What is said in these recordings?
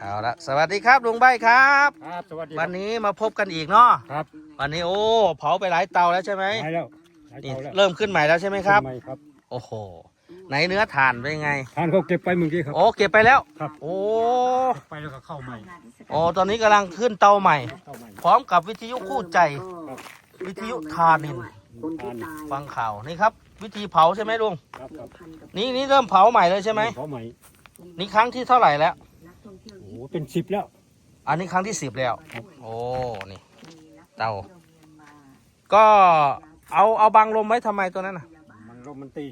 เอาละสวัสดีครับลุงใบครับครับ สวัสดีวันนี้มาพบกันอีกเนาะครับวันนี้โอ้เผาไปหลายเตาแล้วใช่ไหมหายแล้วหายนี่เตาแล้วเริ่มขึ้นใหม่แล้วใช่ไหมครับทำไมครับ โอ้โหไหนเนื้อถ่านเป็นไงทานเขาเก็บไปเมื่อกี้ครับ โอ้เก็บไปแล้วครับ โอ้เก็บไปแล้วก็เข้าใหม่โอ้ตอนนี้กำลังขึ้นเตาใหม่ เข้าใหม่ พร้อมกับวิทยุคู่ใจ ครับ วิทยุทานิน คนที่ตายฟังข่าวนี่ครับ วิธีเผาใช่ไหมลุงครับครับพันกับนี่นี่เริ่มเผาใหม่เลยใช่ไหมเขาใหม่นี่ครั้งที่เท่าไหร่แล้วนักท่อง เที่ยวโอ้โหเป็นสิบแล้ว อันนี้ครั้งที่สิบแล้ว โอ้ นี่มีนักเตาท่องเที่ยวเมียนมาก็เอาเอาบังลมไว้ทำไมตัวนั้นน่ะมันลมมันตี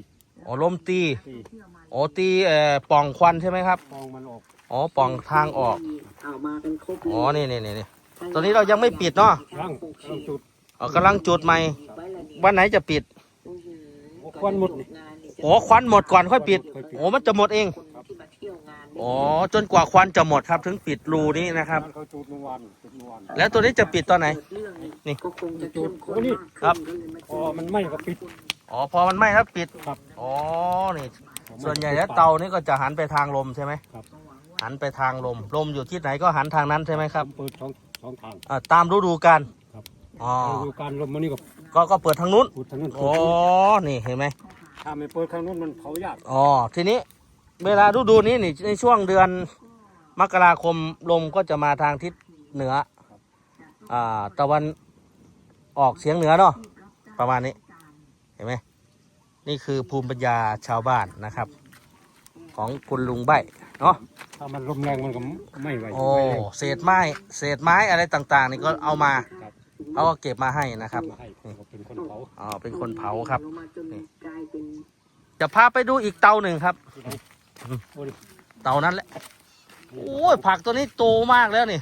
โอ้ลมตีตีเที่ยวมาโอ้ตีเอ่อปล่องควันใช่ไหมครับ ฟองมันออกอ๋อปล่องทางออก เอามากันครบเลยอ๋อ นี่นี่นี่นี่ ตอนนี้เรายังไม่ปิดเนาะ ร่างร่างจุด อ๋อกำลังจุดใหม่ไว้ละนี่วันไหนจะปิดโอ้โหโอ้ควันหมดนี่งานนี่จะโอ้ควันหมดก่อนค่อยปิด โอ้มันจะหมดเอง ค อ๋อจนกว่าควันจะหมดครับ ถึงปิดรูนี้นะครับร้านเขาจุดเมื่อวานจุดเมื่อวานแล้วตัวนี้จะปิดตอนไหนเกิดเรื่องนี่ ก็คงจะเข้มข้นโอ้นี่มากครับขึ้นก็เลยมาพอมันไหม้ก็ปิด อ๋อพอมันไหม้แล้วปิดครับ อ๋อนี่ ส่วนใหญ่แล้วเตานี่ก็จะหันไปทางลมใช่ไหมครับ หันไปทางลม ลมอยู่ที่ไหนก็หันทางนั้นใช่ไหมครับเปิดสองสองทาง อ่าตามฤดูกาลครับ อ๋อฤดูการลมมันนี่ก็ก็ก็เปิดทางนู้นพูดทางนั้นอ๋อ นี่เห็นไหมถ้าไม่เปิดทางนู้นมันเผายากอ๋อ ทีนี้ เวลาฤดูนี้นี่ในช่วงเดือนมกราคมลมก็จะมาทางทิศเหนืออ่าตะวันออกเฉียงเหนือเนาะประมาณนี้ เห็นไหมนี่คือภูมิปัญญาชาวบ้านนะครับ ของคุณลุงใบเนาะถ้ามันลมแรงมันก็ไม่ไหวโอ้ไม่แรงเศษไม้เศษไม้อะไรต่าง ๆ นี่ก็เอามาครับเขาก็เก็บมาให้นะครับมาให้เขาเป็นคนเผาอ๋อเป็นคนเผาครับลงมาจนกลายเป็นจะพาไปดูอีกเตาหนึ่งครับที่ไหนโอ้ย เตานั้นแหละโอ้ยผักตัวนี้โตมากแล้วนี่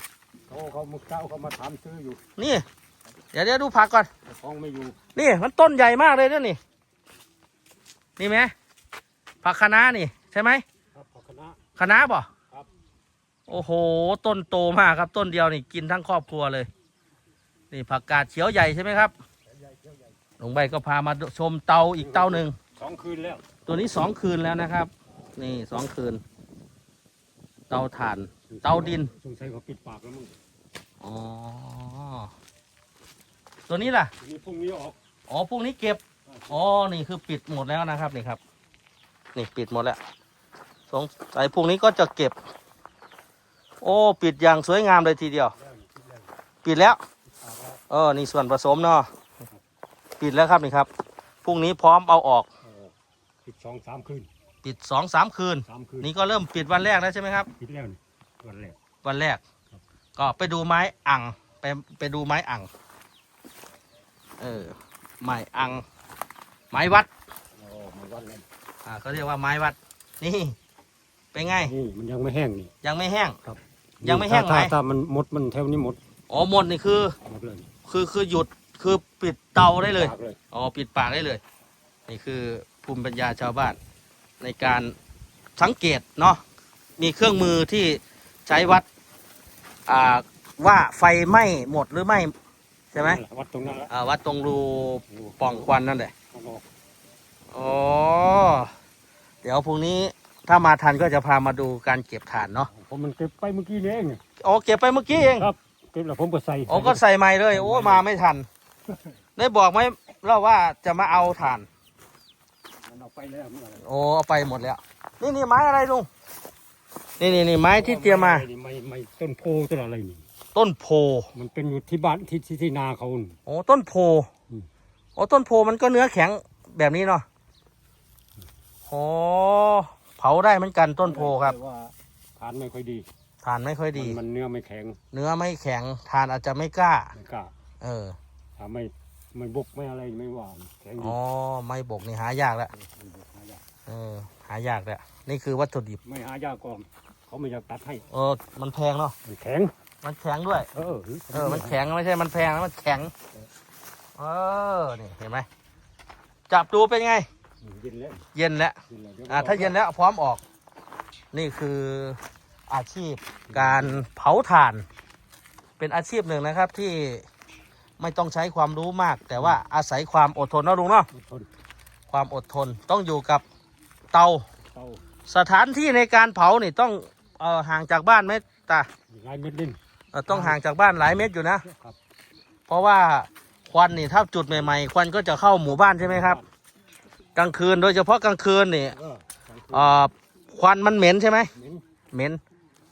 เขาเขามุกเจ้าเขามาถามซื้ออยู่ นี่ เดี๋ยวเดี๋ยวดูผักก่อนแต่ของไม่อยู่ นี่มันต้นใหญ่มากเลยเนี่ยนี่ นี่ไหมผักคะน้านี่ ใช่ไหมครับขอคณะคะน้าบ่ครับ โอ้โห ต้นโตมากครับต้นเดียวนี่กินทั้งครอบครัวเลย นี่ผักกาดเขียวใหญ่ใช่ไหมครับลงไปก็พามาชมเตาอีกเตาหนึ่งสองคืนแล้ว ตัวนี้สองคืนแล้วนะครับ นี่สองคืน เตาถ่าน เตาดิน สงสัยเขาปิดปากแล้วมึงอ๋อ ตัวนี้ล่ะ ทีนี้พรุ่งนี้ออกอ๋อพวกนี้เก็บ อ๋อ นี่คือปิดหมดแล้วนะครับนี่ครับ นี่ปิดหมดแล้ว สงสัยพวกนี้ก็จะเก็บ โอ้ ปิดอย่างสวยงามเลยทีเดียวปิดแล้วเออ นี่ส่วนผสมเนาะ ปิดแล้วครับนี่ครับ พรุ่งนี้พร้อมเอาออก เออปิดสองสามคืน ปิดสองสามคืน สามคืนนี่ก็เริ่มปิดวันแรกแล้วใช่ไหมครับ ปิดแล้วนี่วันแรก วันแรกครับก็ไปดูไม้อังไปไปดูไม้อังเออไม้อังไม้วัดโอ้มันวันแล้วอ่าเขาเรียกว่าไม้วัด นี่เป็นไงนี่มันยังไม่แห้งนี่ยังไม่แห้งครับยังไม่แห้งถ้าไหม ถ้าถ้ามันหมดมันแถวนี้หมดอ๋อหมดนี่คือ หมดเลยคือคือหยุดคือปิดเตาได้เลย ปากเลย อ๋อปิดปากได้เลย นี่คือภูมิปัญญาชาวบ้าน ในการสังเกตเนาะมีเครื่องมือที่ใช้วัดอ่าว่าไฟไหม้หมดหรือไม่ใช่ไหมนั่นแหละวัดตรงนั้นละอ่าวัดตรงรูปล่องควันนั่นแหละเอาออกอ๋อเดี๋ยวพรุ่งนี้ถ้ามาทันก็จะพามาดูการเก็บถ่านเนาะผมมันเก็บไปเมื่อกี้นี่เองนี่อ๋อเก็บไปเมื่อกี้เองครับเก็บแล้วผมก็ใส่อ๋อก็ใส่ใหม่เลย โอ้มาไม่ทัน ได้บอกไหมเราว่าจะมาเอาถ่านมันเอา ไปแล้วมันอะไรโอ้เอาไปหมดแล้ว นี่นี่ไม้อะไรลุงนี่นี่นี่ไม้ที่เตรียมมาไม่ไม่ต้นโพต้นอะไรนี่ ต้นโพมันเป็นอยู่ที่บ้านที่ที่ที่นาเขานี่โอ้ต้นโพอืม โอ้ต้นโพมันก็เนื้อแข็งแบบนี้เนาะโอ้เผาได้เหมือนกันต้นโพครับแต่ว่าทานไม่ค่อยดีทานไม่ค่อยดี มันมันเนื้อไม่แข็งเนื้อไม่แข็งทานอาจจะไม่กล้า ไม่กล้าเออ ถ้าไม่ ไม่บุกไม่อะไรไม่ว่าแข็งออ๋ยู่อไม่บกนี่หายากแล้วมันบุกหายากเออหายากแล้วนี่คือวัตถุดิบไม่หายากก่อนเขาไม่อยากตัดให้เออมันแพงเนาะมันแข็งมันแข็งด้วย เออเออมันแข็งไม่ใช่มันแพงนะมันแข็ง เออนี่เห็นไหมจับดูเป็นไง เย็นแล้วเย็นแล้วเย็นแล้วดี๋วอ่าถ้าเย็นแล้วพร้อมออก นี่คืออาชีพการเผาถ่าน เป็นอาชีพหนึ่งนะครับที่ ไม่ต้องใช้ความรู้มาก แต่ว่าอาศัยความอดทนเนาะลุงเนาะอดทนความอดทนต้องอยู่กับเตา เตาสถานที่ในการเผานี่ต้องเออห่างจากบ้านไหมตาหลายเม็ดดิน เออต้องห่างจากบ้านหลายเมตรอยู่นะ ครับ เพราะว่าควันนี่ถ้าจุดใหม่ๆ ควันก็จะเข้าหมู่บ้านใช่ไหมครับ กลางคืนโดยเฉพาะกลางคืนนี่เออทางคืนเอ่อควันมันเหม็นใช่ไหมเหม็นเหม็น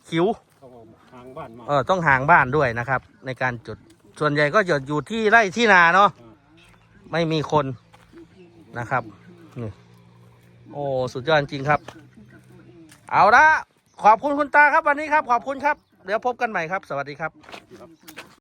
คิ้วเขาเอาทางบ้านมา เออต้องห่างบ้านด้วยนะครับ ในการจุด ส่วนใหญ่ก็จะอยู่ที่ไร่ที่นาเนาะไม่มีคนนะครับนี่โอ้สุดยอดจริงครับ เอาละขอบคุณคุณตาครับวันนี้ครับ ขอบคุณครับ เดี๋ยวพบกันใหม่ครับ สวัสดีครับ